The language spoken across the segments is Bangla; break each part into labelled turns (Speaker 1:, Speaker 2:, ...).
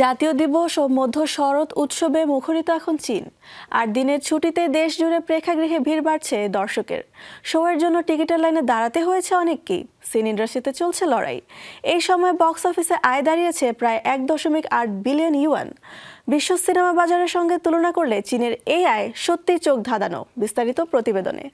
Speaker 1: জাতীয় দিবস ও মধ্য শরৎ উৎসবে মুখরিত এখন চীন। আর দিনের ছুটিতে দেশ জুড়ে প্রেক্ষাগৃহে ভিড় বাড়ছে দর্শকের। শোয়ের জন্য টিকিটের লাইনে দাঁড়াতে হয়েছে অনেককেই সিন ইন্ডাস্ট্রিতে চলছে লড়াই। এই সময় বক্স অফিসে আয় দাঁড়িয়েছে প্রায় এক দশমিক আট বিলিয়ন ইউয়ান। বিশ্ব সিনেমা বাজারের সঙ্গে তুলনা করলে চীনের এই আয় সত্যিই চোখ ধাঁধানো বিস্তারিত প্রতিবেদনে।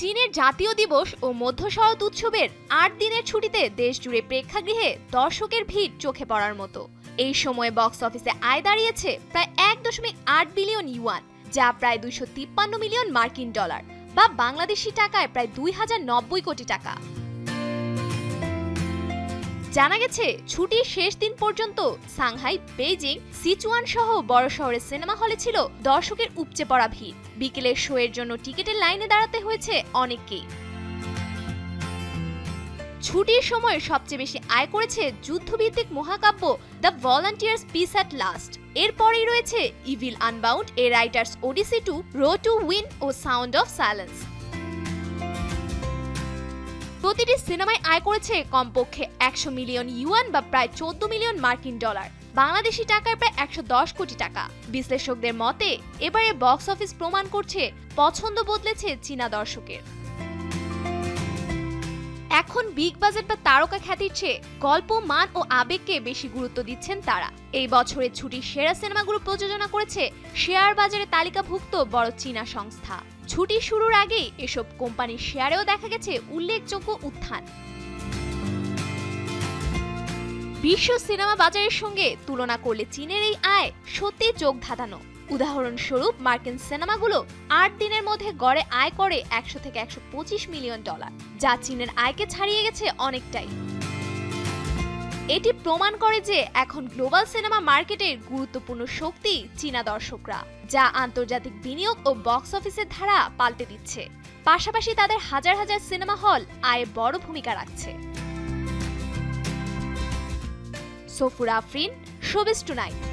Speaker 2: চীনের জাতীয় দিবস ও মধ্য শরৎ উৎসবের আট দিনের ছুটিতে দেশ জুড়ে প্রেক্ষাগৃহে দর্শকের ভিড় চোখে পড়ার মতো। এই সময়ে বক্স অফিসে আয় দাঁড়িয়েছে প্রায় এক দশমিক আট বিলিয়ন ইউয়ান, যা প্রায় দুইশো তিপ্পান্ন মিলিয়ন মার্কিন ডলার বা বাংলাদেশি টাকায় প্রায় দুই হাজার নব্বই কোটি টাকা। জানা গেছে, ছুটির শেষ দিন পর্যন্ত সাংহাই, বেইজিং, সিচুয়ান সহ বড় শহরের সিনেমা হলে ছিল দর্শকের উপচে পড়া ভিড়। বিকেলের শো এর জন্য টিকিটের লাইনে দাঁড়াতে হয়েছে অনেককেই। ছুটির সময় সবচেয়ে বেশি আয় করেছে যুদ্ধভিত্তিক মহাকাব্য the volunteers peace at last. এরপরেই রয়েছে evil unbound, a writers odyssey two, row to win O sound of silence. প্রতিটি সিনেমায় আয় করেছে কমপক্ষে একশো মিলিয়ন ইউয়ান বা প্রায় চোদ্দ মিলিয়ন মার্কিন ডলার। বাংলাদেশি টাকায় প্রায় একশো দশ কোটি টাকা। বিশ্লেষকদের মতে এবারে বক্স অফিস প্রমাণ করছে, পছন্দ বদলেছে চীনা দর্শকের। এখন বিগ বাজেট বা তারকা খ্যাতির চেয়ে গল্প, মান ও আবেগকে বেশি গুরুত্ব দিচ্ছেন তারা। এই বছরের ছুটির সেরা সিনেমাগুলো প্রযোজনা করেছে শেয়ার বাজারে তালিকাভুক্ত বড় চীনা সংস্থা। ছুটি শুরুর আগেই এসব কোম্পানির শেয়ারেও দেখা গেছে উল্লেখযোগ্য উত্থান। বিশ্ব সিনেমা বাজারের সঙ্গে তুলনা করলে চীনের এই আয় সত্যি চোখ ধাঁধানো। উদাহরণস্বরূপ মার্কিন সিনেমাগুলো আট দিনের মধ্যে গড়ে আয় করে একশো থেকে একশো পঁচিশ মিলিয়ন ডলার, যা চীনের আয়কে ছাড়িয়ে গেছে অনেকটাই। এটি প্রমাণ করে যে এখন গ্লোবাল সিনেমা মার্কেটের গুরুত্বপূর্ণ শক্তি চীনা দর্শকরা, যা আন্তর্জাতিক বিনিয়োগ ও বক্স অফিসের ধারা পাল্টে দিচ্ছে। পাশাপাশি তাদের হাজার হাজার সিনেমা হল আয়ে বড় ভূমিকা রাখছে। Safur Afrin showbiz tonight.